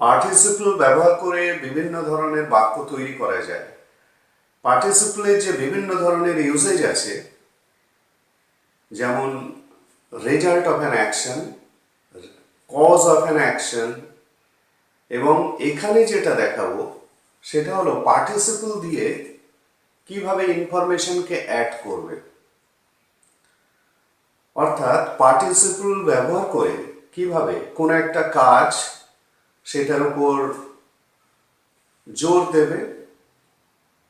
Participle ব্যবহার করে বিভিন্ন ধরনের বাক্য তৈরি করা যায়। পার্টিসিপলের যে বিভিন্ন ধরনের ইউজেজ আছে, যেমন result of an action cause of an action এবং এখানে যেটা দেখাবো, সেটা হলো পার্টিসিপল দিয়ে কীভাবে ইনফরমেশনকে অ্যাড করবে। অর্থাৎ পার্টিসিপল ব্যবহার করে কীভাবে কোনো একটা কাজ সেটার উপর জোর দেবে,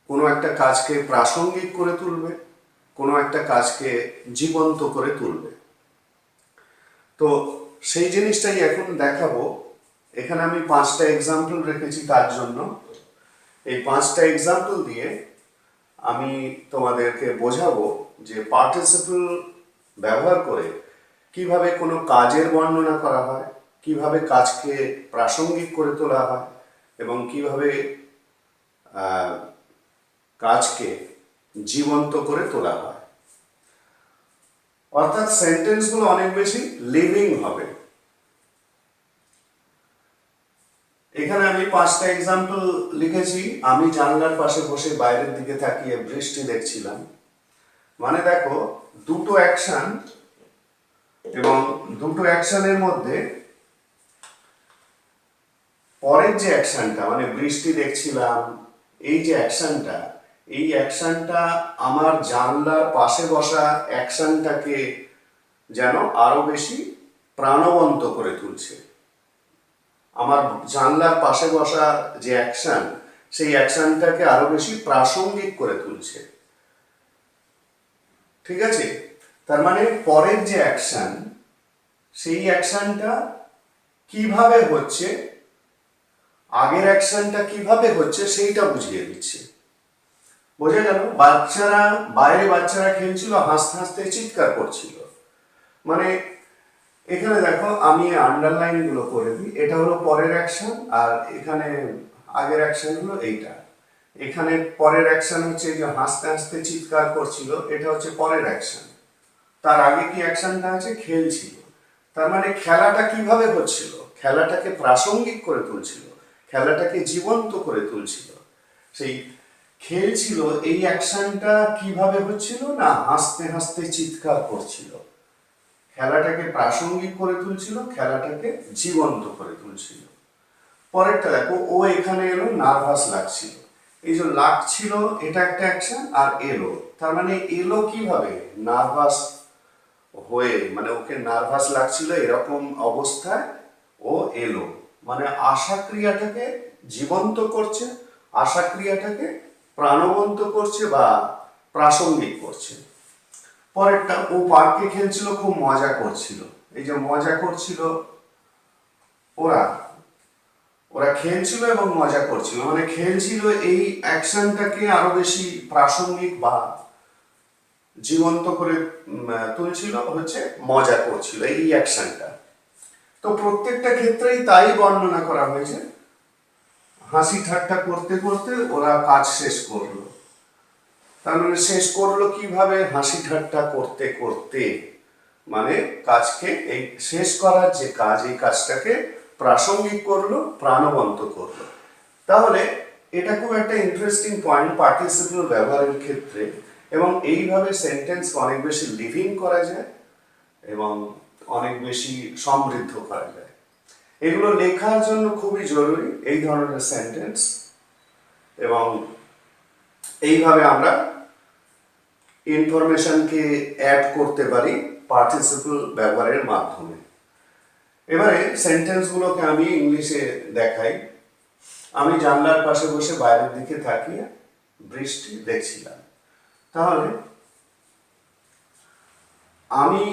কোনো একটা কাজকে প্রাসঙ্গিক করে তুলবে, কোনো একটা কাজকে জীবন্ত করে তুলবে। তো সেই জিনিসটাই এখন দেখাবো। এখানে আমি পাঁচটা এক্সাম্পল রেখেছি তার জন্য। এই পাঁচটা এক্সাম্পল দিয়ে আমি তোমাদেরকে বোঝাবো যে পার্টিসিপল ব্যবহার করে কীভাবে কোনো কাজের বর্ণনা করা হয় কীভাবে কাজকে প্রাসঙ্গিক করে তোলা হয় এবং কীভাবে কাজকে জীবন্ত করে তোলা হয়। অর্থাৎ সেন্টেন্সগুলো অনেক বেশি লিভিং হবে। এখানে আমি পাঁচটা এক্সাম্পল লিখেছি। আমি জানলার পাশে বসে বাইরের দিকে তাকিয়ে বৃষ্টি দেখছিলাম। মানে দেখো, দুটো অ্যাকশন এবং দুটো অ্যাকশনের মধ্যে পরের যে অ্যাকশনটা মানে বৃষ্টি দেখছিলাম, এই যে অ্যাকশনটা, এই অ্যাকশনটা আমার জানলার পাশে বসা অ্যাকশনটাকে যেন আরও বেশি প্রাণবন্ত করে তুলছে। আমার জানলার পাশে বসা যে অ্যাকশন, সেই অ্যাকশনটাকে আরও বেশি প্রাসঙ্গিক করে তুলছে। ঠিক আছে? তার মানে পরের যে অ্যাকশন, সেই অ্যাকশনটা কীভাবে হচ্ছে আগের অ্যাকশনটা কীভাবে হচ্ছে সেইটা বুঝিয়ে দিচ্ছে। বোঝা গেল, বাচ্চারা, বাইরে বাচ্চারা খেলছিল, হাসতে হাসতে চিৎকার করছিল। মানে এখানে দেখো, আমি আন্ডারলাইনগুলো করে দিই। এটা হলো পরের অ্যাকশন আর এখানে আগের অ্যাকশন হলো এইটা। এখানে পরের অ্যাকশন হচ্ছে যে হাসতে হাসতে চিৎকার করছিল, এটা হচ্ছে পরের অ্যাকশন তার আগে কি অ্যাকশনটা আছে? খেলছিল। তার মানে খেলাটা কীভাবে হচ্ছিল? খেলাটাকে প্রাসঙ্গিক করে তুলছিল। খেলাটাকে জীবন্ত করে তুলছিল। সেই খেলছিল এই অ্যাকশনটা কীভাবে হচ্ছিল না হাসতে হাসতে চিৎকার করছিল। খেলাটাকে প্রাসঙ্গিক করে তুলছিল, খেলাটাকে জীবন্ত করে তুলছিল। পরেরটা দেখো, ও এখানে এলো, নার্ভাস লাগছিল। এই যে লাগছিল, এটা একটা অ্যাকশন, আর এলো। তার মানে এলো কীভাবে? নার্ভাস হয়ে মানে ওকে নার্ভাস লাগছিল এরকম অবস্থায় ও এলো। মানে আশা ক্রিয়াটাকে জীবন্ত করছে আশা ক্রিয়াটাকে প্রাণবন্ত করছে বা প্রাসঙ্গিক করছে। পরেরটা, ও পার্কে খেলছিল, খুব মজা করছিল। এই যে মজা করছিল ওরা ওরা খেলছিল এবং মজা করছিল। মানে খেলছিল এই অ্যাকশনটাকে আরও বেশি প্রাসঙ্গিক বা জীবন্ত করে তুলছিল, হচ্ছে মজা করছিল এই অ্যাকশনটা। তো প্রত্যেকটা ক্ষেত্রেই তাই বর্ণনা করা হয়েছে। হাসি ঠাট্টা করতে করতে ওরা কাজ শেষ করল। তার মানে শেষ করল কীভাবে? হাসি ঠাট্টা করতে করতে। মানে কাজকে এই শেষ করার যে কাজ, এই কাজটাকে প্রাসঙ্গিক করল, প্রাণবন্ত করল। তাহলে এটা খুব একটা ইন্টারেস্টিং পয়েন্ট পার্টিসিপল ব্যবহারের ক্ষেত্রে। এবং এইভাবে সেন্টেন্স অনেক বেশি লিভিং করা যায়। এবং অনেক বেশি সমৃদ্ধ করা যায়। এগুলো লেখার জন্য খুবই জরুরি এই ধরনের সেন্টেন্স এবং এইভাবে আমরা ইনফরমেশনকে অ্যাড করতে পারি পার্টিসিপল ব্যবহারের মাধ্যমে। এবারে সেন্টেন্সগুলোকে আমি ইংলিশে দেখাই। আমি জানলার পাশে বসে বাইরের দিকে তাকিয়ে বৃষ্টি দেখছিলাম। তাহলে আমি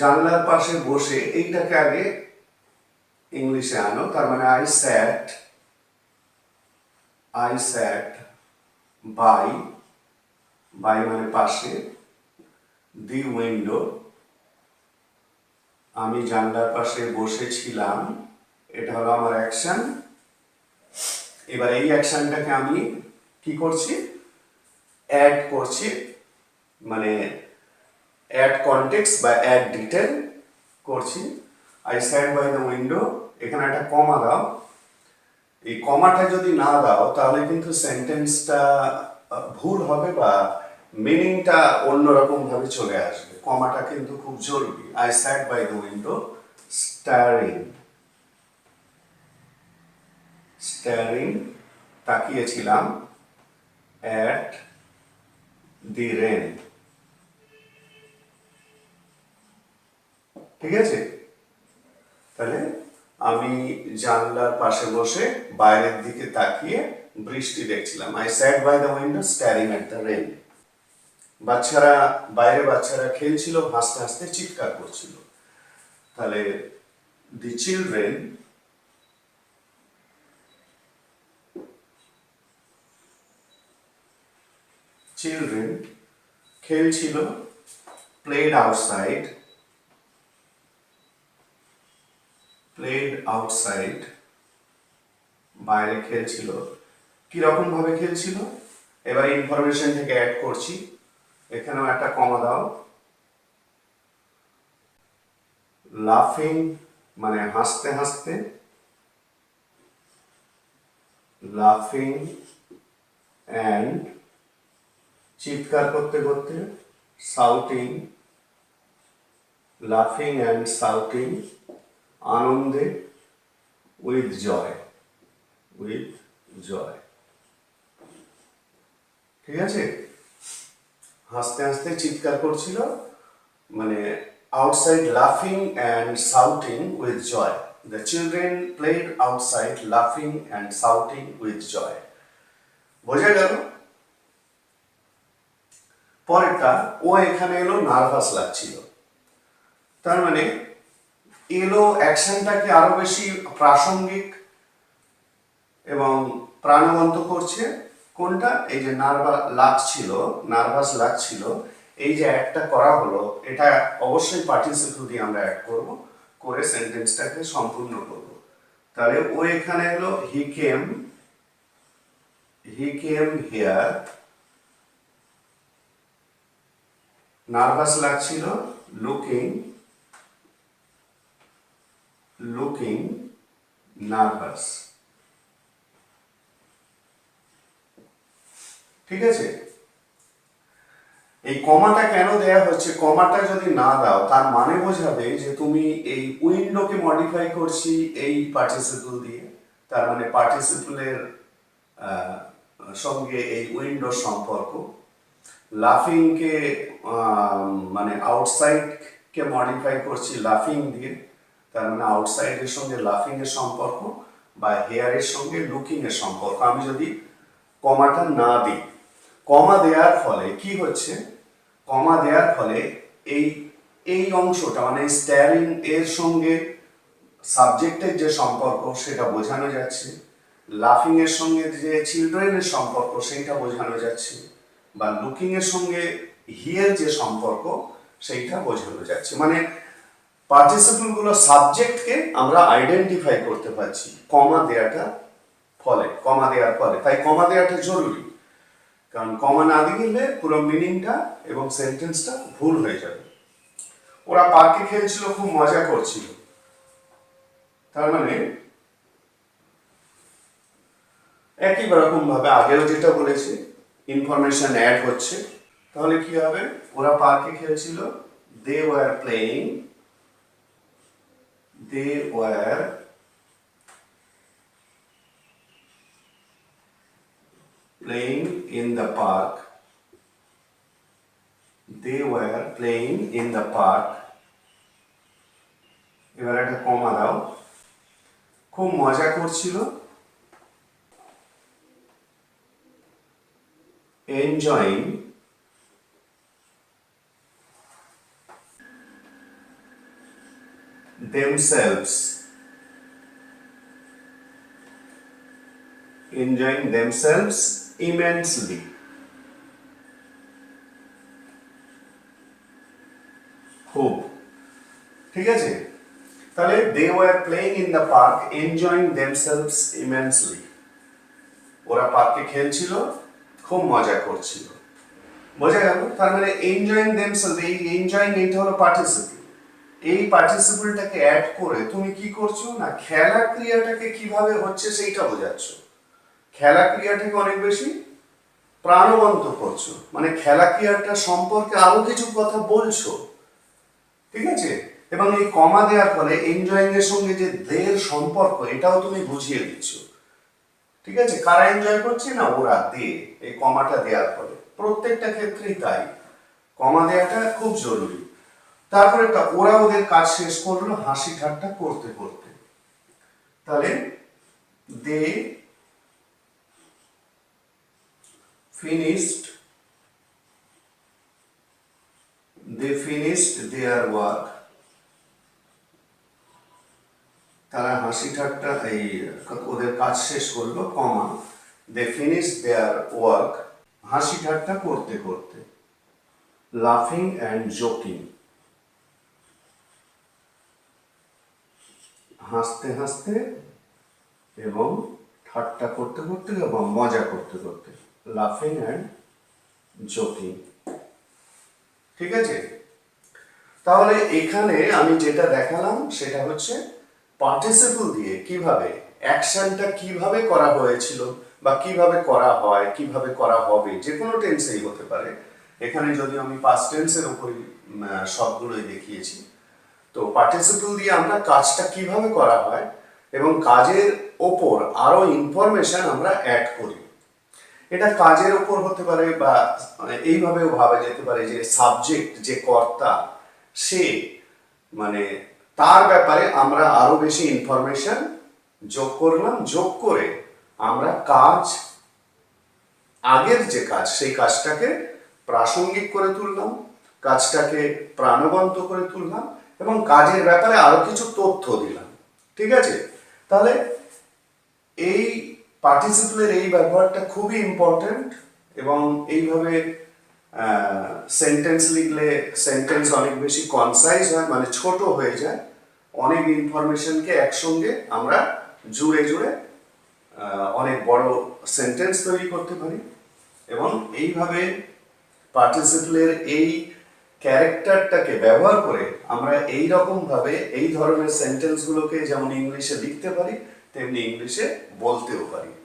জানলার পাশে বসে এইটাকে আগে ইংলিশে আনো, তার মানে I sat I sat by by মানে পাশে দি উইন্ডো আমি জানলার পাশে বসেছিলাম, এটা হলো আমার অ্যাকশন এবার এই অ্যাকশনটাকে আমি কি করছি? অ্যাড করছি মানে অ্যাড কনটেক্সট বা অ্যাড ডিটেল করছি। I sat by the window এখানে একটা কমা দাও। এই কমাটা যদি না দাও, তাহলে কিন্তু সেন্টেন্সটা ভুল হবে বা মিনিংটা অন্যরকম ভাবে চলে আসবে। কমাটা কিন্তু খুব জরুরি। I sat by the window staring staring তাকিয়েছিলাম। At the rain ঠিক আছে? তাহলে আমি জানলার পাশে বসে বাইরের দিকে তাকিয়ে বৃষ্টি দেখছিলাম। I sat by the window staring at the rain বাচ্চারা বাইরে বাচ্চারা খেলছিল, হাসতে হাসতে চিৎকার করছিল। তাহলে দি চিলড্রেন চিলড্রেন খেলছিল প্লেড আউটসাইড প্লেড আউটসাইড বাইরে খেলছিল। কীরকম ভাবে খেলছিল? এবার ইনফরমেশন থেকে অ্যাড করছি। এখানেও একটা কমা দাও। লাফিং মানে হাসতে হাসতে। লাফিং অ্যান্ড চিৎকার করতে করতে সাউটিং লাফিং অ্যান্ড সাউটিং আনন্দে উইথ জয় উইথ জয় ঠিক আছে? হাসতে হাসতে চিৎকার করছিল মানে আউটসাইড লাফিং and সাউটিং with joy the children played outside লাফিং অ্যান্ড সাউটিং উইথ জয় বোঝা গেল? পরেরটা, ও এখানে এলো নার্ভাস লাগছিল। তার মানে এলো অ্যাকশনটাকে আরও বেশি প্রাসঙ্গিক এবং প্রাণবন্ত করছে। কোনটা? এই যে নার্ভাস লাগছিল নার্ভাস লাগছিল, এই যে একটা করা হলো, এটা অবশ্যই পার্টিসিপল দিয়ে আমরা অ্যাড করব, করে সেন্টেন্সটাকে সম্পূর্ণ করব। তাহলে ও এখানে এলো he came he came here nervous লাগছিল লুকিং লুকিং নার্ভাস ঠিক আছে? এই কমাটা কেন দেয়া হচ্ছে? কমাটা যদি না দাও, তার মানে বোঝাবে যে তুমি এই উইন্ডোকে মডিফাই করছি এই পার্টিসিপল দিয়ে। তার মানে পার্টিসিপলের সঙ্গে এই উইন্ডোর সম্পর্ক। লাফিংকে মানে আউটসাইডকে মডিফাই করছি লাফিং দিয়ে। তার মানে আউটসাইডের সঙ্গে লাফিং এর সম্পর্ক বা হেয়ারের সঙ্গে লুকিং এর সম্পর্ক। আমি যদি কমাটা না দিই, কমা দেওয়ার ফলে কি হচ্ছে? কমা দেওয়ার ফলে এই এই অংশটা মানে স্ট্যারিং এর সঙ্গে সাবজেক্টের যে সম্পর্ক সেটা বোঝানো যাচ্ছে লাফিং এর সঙ্গে যে চিলড্রেনের সম্পর্ক সেইটা বোঝানো যাচ্ছে, বা লুকিং এর সঙ্গে হিয়ের যে সম্পর্ক সেইটা বোঝানো যাচ্ছে। মানে পার্টিসিপলগুলো সাবজেক্টকে আমরা আইডেন্টিফাই করতে পারছি। কমা দেওয়াটা ফলে, কমা দেওয়ার ফলে। তাই কমা দেওয়াটা জরুরি। কারণ কমা না দিলে পুরো মিনিংটা এবং সেন্টেন্সটা ভুল হয়ে যাবে। ওরা পার্কে খেলছিল, খুব মজা করছিল। তার মানে একই রকম ভাবে আগেও যেটা বলেছি ইনফরমেশন অ্যাড হচ্ছে। তাহলে কি হবে? ওরা পার্কে খেলছিল they were playing They were playing in the park. They were playing in the park. এবার একটা কমা দাও খুব মজা করছিল enjoying themselves, enjoying themselves immensely. খুব ঠিক আছে? তাহলে they were playing in the park enjoying themselves immensely ওরা পার্কে খেলছিল, খুব মজা করছিল। বোঝা গেল? তার মানে এনজয়িং দেমসেলভ এই এনজয়িং এইটা হলো পার্টিসিপেট এই পার্টিসিপলটাকে অ্যাড করে তুমি কি করছ না খেলা ক্রিয়াটাকে কীভাবে হচ্ছে সেইটা বোঝাচ্ছ? খেলা ক্রিয়াটাকে অনেক বেশি প্রাণবন্ত করছ। মানে খেলা ক্রিয়াটা সম্পর্কে আরও কিছু কথা বলছো। ঠিক আছে? এবং এই কমা দেওয়ার ফলে এনজয়িং এর সঙ্গে যে দের সম্পর্ক, এটাও তুমি বুঝিয়ে দিচ্ছ। ঠিক আছে? কারা এনজয় করছে? না, ওরা দে এই কমাটা দেওয়ার ফলে। প্রত্যেকটা ক্ষেত্রেই তাই। কমা দেওয়াটা খুব জরুরি। তারপরে ওরা ওদের কাজ শেষ করল, হাসি ঠাট্টা করতে করতে। তাহলে দে finished, they finished their work তারা হাসি ঠাট্টা, এই, ওদের কাজ শেষ করল কমা দে ফিনিশ দেয়ার ওয়ার্ক হাসি ঠাট্টা করতে করতে লাফিং অ্যান্ড জোকিং হাসতে হাসতে এবং ঠাট্টা করতে করতে এবং মজা করতে করতে লাফিং অ্যান্ড জোকিং ঠিক আছে? তাহলে এখানে আমি যেটা দেখালাম সেটা হচ্ছে পার্টিসিপল দিয়ে কীভাবে অ্যাকশনটা কীভাবে করা হয়েছিল বা কীভাবে করা হয়, কীভাবে করা হবে যে কোনো টেন্সেই হতে পারে। এখানে যদি আমি পাস্ট টেন্সের উপরই সবগুলোই দেখিয়েছি তো পার্টিসিপল দিয়ে আমরা কাজটা কীভাবে করা হয় এবং কাজের ওপর আরও ইনফরমেশন আমরা অ্যাড করি। এটা কাজের ওপর হতে পারে বা মানে এইভাবেও ভাবা যেতে পারে যে সাবজেক্ট যে কর্তা, সে মানে তার ব্যাপারে আমরা আরও বেশি ইনফরমেশন যোগ করলাম, যোগ করে আমরা কাজ আগের যে কাজ, সেই কাজটাকে প্রাসঙ্গিক করে তুললাম, কাজটাকে প্রাণবন্ত করে তুললাম এবং কাজের ব্যাপারে আরও কিছু তথ্য দিলাম। ঠিক আছে? তাহলে এই পার্টিসিপলের এই ব্যবহারটা খুবই ইম্পর্ট্যান্ট এবং এইভাবে সেন্টেন্স লিখলে সেন্টেন্স অনেক বেশি কনসাইজ হয় মানে ছোট হয়ে যায়। অনেক ইনফরমেশনকে একসঙ্গে আমরা জুড়ে জুড়ে অনেক বড় সেন্টেন্স তৈরি করতে পারি। এবং এইভাবে পার্টিসিপলের এই ক্যারেক্টারটাকে ব্যবহার করে আমরা এই রকম ভাবে এই ধরনের সেন্টেন্সগুলোকে যেমন ইংলিশে লিখতে পারি, তেমনি ইংলিশে বলতেও পারি।